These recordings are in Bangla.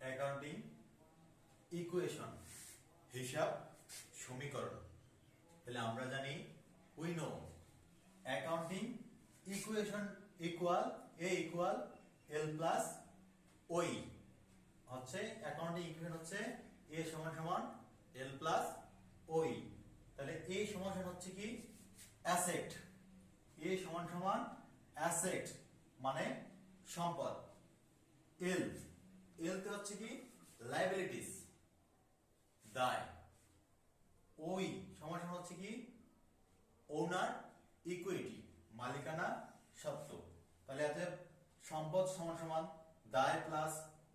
অ্যাকাউন্টিং ইকুয়েশন হিসাব, সমীকরণ। তাহলে আমরা জানি we know accounting equation equal A equal L plus ওই হচ্ছে অ্যাকাউন্টিং ইকুয়েশন হচ্ছে এ সমান সমান এল প্লাস ওই তাহলে এ সমান হচ্ছে কি? অ্যাসেট এ সমান সমান অ্যাসেট মানে সম্পদ। এল এল তে হচ্ছে কি? লাইবিলিটিস দায়। ওই সমান হচ্ছে কি? ওনার ইকুইটি মালিকানা, সত্ত্ব। তাহলে এতে সম্পদ সমান সমান, দায় প্লাস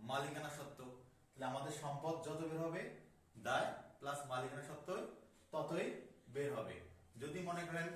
মালিকানা সত্ত্ব। তাহলে আমাদের সম্পদ যত বের হবে, দায় প্লাস মালিকানা সত্ত্ব ততই বের হবে। যদি মনে করেন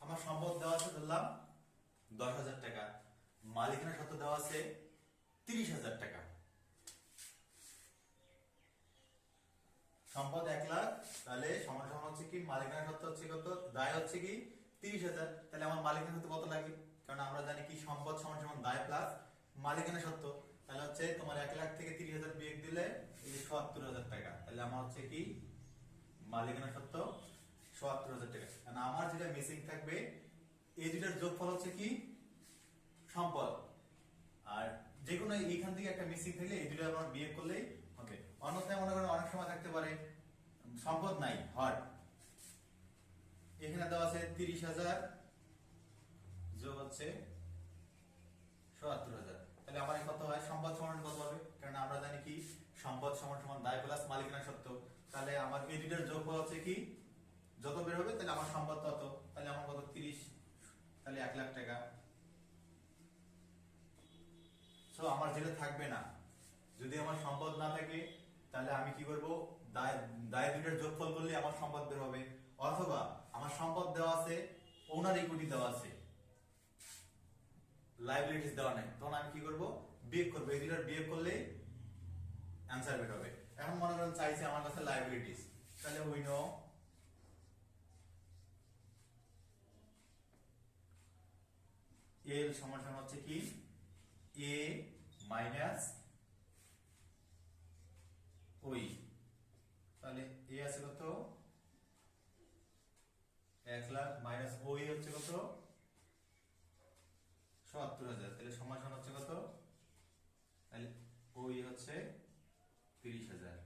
আমার সম্পদ ধরলাম দশ হাজার টাকা। মালিকানা সত্ত্ব দেওয়া আছে, তিরিশ হাজার টাকা। সম্পদ এক লাখ, তাহলে সমান সমান হচ্ছে কি? মালিকানা সত্ত্ব হচ্ছে কত? দায় হচ্ছে কি? তিরিশ হাজার। তাহলে আমার মালিকানা সত্ত্ব কত লাগে? কারণ আমরা জানি কি, সম্পদ সমান সমান দায় প্লাস মালিকানা সত্ত্ব তাহলে হচ্ছে তোমার এক লাখ থেকে তিরিশ হাজার বিয়োগ দিলে সত্তর হাজার টাকা। তাহলে আমার হচ্ছে কি? মালিকানা সত্ত্ব সত্তর হাজার টাকা। আমার যেটা মিসিং থাকবে এই দুটার যোগফল হচ্ছে কি? সম্পদ। আর যে কোনো এইখান থেকে একটা মিসিং থাকলে এই দুটো আমার বিয়ে করলেই হবে। অন্যথায় মনে করেন অনেক সময় থাকতে পারে, সম্পদ নাই, হট। এখানে দেওয়া আছে তিরিশ হাজার, যোগ হচ্ছে সত্তর হাজার। তাহলে আমার কত হয়? সম্পদ সমান কত হবে? কারণ আমরা জানি কি, সম্পদ সমান সমান দায় প্লাস মালিকানা সত্ত্ব তাহলে আমার এই দুটার যোগফল হচ্ছে কি? যত বের হবে, তাহলে আমার সম্পদ তত। তাহলে আমার কত? তিরিশ। তাহলে এক লাখ টাকা। সো আমার যেটা থাকবে না, যদি আমার সম্পদ না থাকে, তাহলে আমি কি করব? দায় দুইটার যোগফল করলে আমার সম্পদ বের হবে। অথবা আমার সম্পদ দেওয়া আছে ওনার ইকুইটি দেওয়া আছে। লাইবিলিটিস দেওয়া নাই। তখন আমি কি করব? বিয়ে করব। এই দুইটার বিয়োগ করলেই অ্যান্সার বের হবে। এখন মনে করেন চাইছে আমার কাছে লাইবিলিটিস তাহলে উই নো এল সমান হচ্ছে কি? এ মাইনাস ওই তাহলে এ আছে কত? এক লাখ মাইনাস ওই হচ্ছে কত? সত্তর হাজার। তাহলে হচ্ছে কত? তাহলে ওই হচ্ছে তিরিশ হাজার।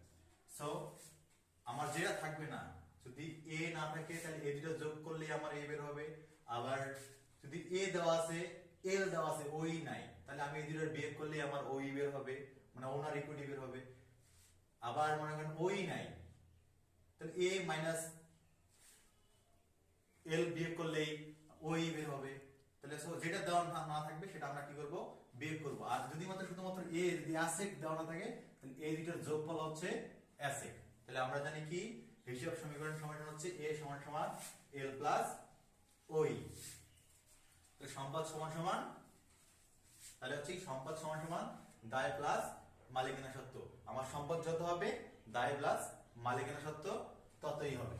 সো আমার যেটা থাকবে না, যদি এ না থাকে, তাহলে এ দুটো যোগ করলে আমার এ বের হবে। আবার যদি এ দেওয়া আছে এল দেওয়া আছে ওই নাই, তাহলে আমি এই দুটোর বিয়োগ করলে আমার ওই বের হবে মানে ওনার ইকুইটি বের হবে। আবার মনে করেন ওই নাই, তাহলে এ মাইনাস এল বিয়োগ করলেই ওই বের হবে। তাহলে so যেটা দেওয়া না থাকবে, সেটা আমরা কি করব? বিয়োগ করব। আর যদি মাত্র শুধুমাত্র এ যদি অ্যাসেট দেওয়া না থাকে, তাহলে এই দুটোর যোগফল হচ্ছে অ্যাসেট তাহলে আমরা জানি কি? হিসাব সমীকরণ সমাধান হচ্ছে এ সমান সমান এল প্লাস ওই তাহলে সম্পদ সমান সমান, তাহলে হচ্ছে সম্পদ সমান সমান দায় প্লাস মালিকানা সত্ত্ব। আমার সম্পদ যত হবে, দায় প্লাস মালিকানা সত্ত্ব ততই হবে।